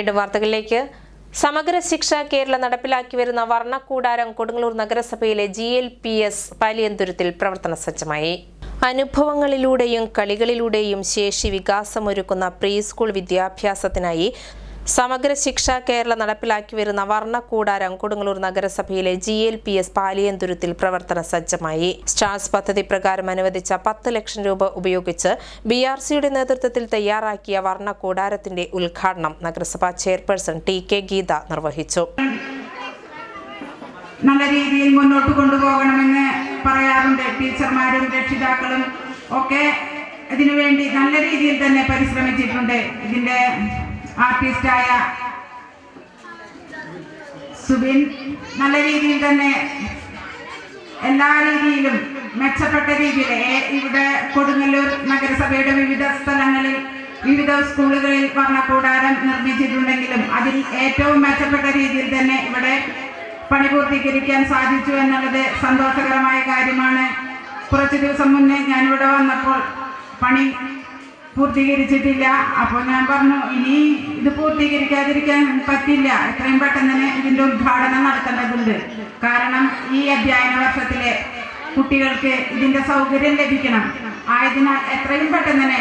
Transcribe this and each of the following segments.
വീണ്ടും വാർത്തകളിലേക്ക്. സമഗ്ര ശിക്ഷ കേരള നടപ്പിലാക്കി വരുന്ന വർണക്കൂടാരം കൊടുങ്ങല്ലൂർ നഗരസഭയിലെ ജി എൽ പി എസ് പാലിയന്തുരത്തിൽ പ്രവർത്തന സജ്ജമായി. അനുഭവങ്ങളിലൂടെയും കളികളിലൂടെയും ശേഷി വികാസമൊരുക്കുന്ന പ്രീ സ്കൂൾ വിദ്യാഭ്യാസത്തിനായി സമഗ്ര ശിക്ഷ കേരള നടപ്പിലാക്കി വരുന്ന വർണക്കൂടാരം കൊടുങ്ങല്ലൂർ നഗരസഭയിലെ ജി എൽ പി എസ് പാലിയന്തുരത്തിൽ പ്രവർത്തന സജ്ജമായി. സ്റ്റാർസ് പദ്ധതി പ്രകാരം അനുവദിച്ച പത്ത് ലക്ഷം രൂപ ഉപയോഗിച്ച് ബി ആർ സിയുടെ നേതൃത്വത്തിൽ തയ്യാറാക്കിയ വർണക്കൂടാരത്തിന്റെ ഉദ്ഘാടനം നഗരസഭാ ചെയർപേഴ്സൺ ടി കെ ഗീത നിർവഹിച്ചു. നല്ല രീതിയിൽ മുന്നോട്ട് കൊണ്ടുപോകണമെന്ന് പറയാറുണ്ട് ടീച്ചർമാരും രക്ഷിതാക്കളും ഒക്കെ. ഇതിനുവേണ്ടി നല്ല രീതിയിൽ തന്നെ പരിശ്രമിച്ചിട്ടുണ്ട്. ഇതിന്റെ ആർട്ടിസ്റ്റായ സുബിൻ നല്ല രീതിയിൽ തന്നെ എല്ലാ രീതിയിലും മെച്ചപ്പെട്ട രീതിയിൽ ഇവിടെ കൊടുങ്ങല്ലൂർ നഗരസഭയുടെ വിവിധ സ്ഥലങ്ങളിൽ വിവിധ സ്കൂളുകളിൽ വർണക്കൂടാരം നിർമ്മിച്ചിട്ടുണ്ടെങ്കിലും അതിൽ ഏറ്റവും മെച്ചപ്പെട്ട രീതിയിൽ തന്നെ ഇവിടെ പണി പൂർത്തീകരിക്കാൻ സാധിച്ചു എന്നുള്ളത് സന്തോഷകരമായ കാര്യമാണ്. കുറച്ച് ദിവസം മുന്നേ ഞാനിവിടെ വന്നപ്പോൾ പണി പൂർത്തീകരിച്ചിട്ടില്ല. അപ്പോൾ ഞാൻ പറഞ്ഞു ഇനി ഇത് പൂർത്തീകരിക്കാതിരിക്കാൻ പറ്റില്ല. എത്രയും പെട്ടെന്ന് തന്നെ ഇതിന്റെ ഉദ്ഘാടനം നടത്തേണ്ടതുണ്ട്. കാരണം ഈ അധ്യയന വർഷത്തിലെ കുട്ടികൾക്ക് ഇതിന്റെ സൗകര്യം ലഭിക്കണം. ആയതിനാൽ എത്രയും പെട്ടെന്ന് തന്നെ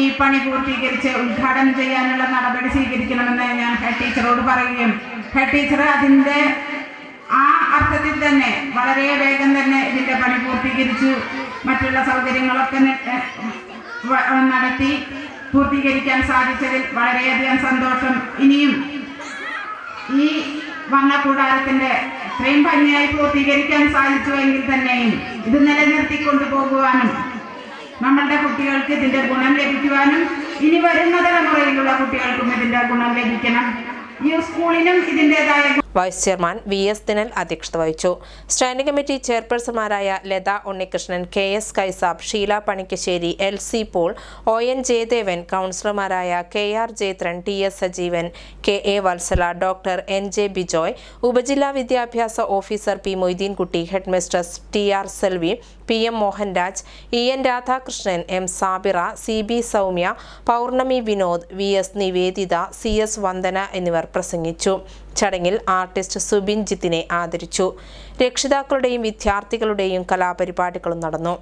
ഈ പണി പൂർത്തീകരിച്ച് ഉദ്ഘാടനം ചെയ്യാനുള്ള നടപടി സ്വീകരിക്കണമെന്ന് ഞാൻ ഹെഡ് ടീച്ചറോട് പറയുകയും ഹെഡ് ടീച്ചർ അതിന്റെ ആ അർത്ഥത്തിൽ തന്നെ വളരെ വേഗം തന്നെ ഇതിന്റെ പണി പൂർത്തീകരിച്ചു. മറ്റുള്ള സൗകര്യങ്ങളൊക്കെ നടത്തി പൂർത്തീകരിക്കാൻ സാധിച്ചതിൽ വളരെയധികം സന്തോഷം. ഇനിയും ഈ വണ്ണക്കൂടാരത്തിന്റെ ഇത്രയും ഭംഗിയായി പൂർത്തീകരിക്കാൻ സാധിച്ചുവെങ്കിൽ തന്നെയും ഇത് നിലനിർത്തി കൊണ്ടുപോകുവാനും നമ്മളുടെ കുട്ടികൾക്ക് ഇതിന്റെ ഗുണം ലഭിക്കുവാനും ഇനി വരുന്ന തലമുറയിലുള്ള കുട്ടികൾക്കും ഇതിന്റെ ഗുണം ലഭിക്കണം. ഈ സ്കൂളിനും ഇതിന്റെതായ vice chairman V S Dinal അധ്യക്ഷത വഹിച്ചു. Standing committee ചെയർപേഴ്സൺമാരായ Latha Unnikrishnan K S Kaisab Sheela Panikkassery L C Paul O N Jayadevan കൗൺസിലർമാരായ K R Jayathran T S Sajeevan K A Vatsala doctor N J Bijoy ഉപജില്ലാ വിദ്യാഭ്യാസ officer P Moideenkutty head mistress T R Selvi P M Mohanraj E N Radhakrishnan M Sabira C B Soumya Pournami Vinod V S Niveditha C S Vandana എന്നിവർ പ്രസംഗിച്ചു. ചടങ്ങിൽ artist Subin ജിത്തിനെ ആദരിച്ചു. രക്ഷിതാക്കളുടെയും വിദ്യാർത്ഥികളുടെയും കലാപരിപാടികളും നടന്നു.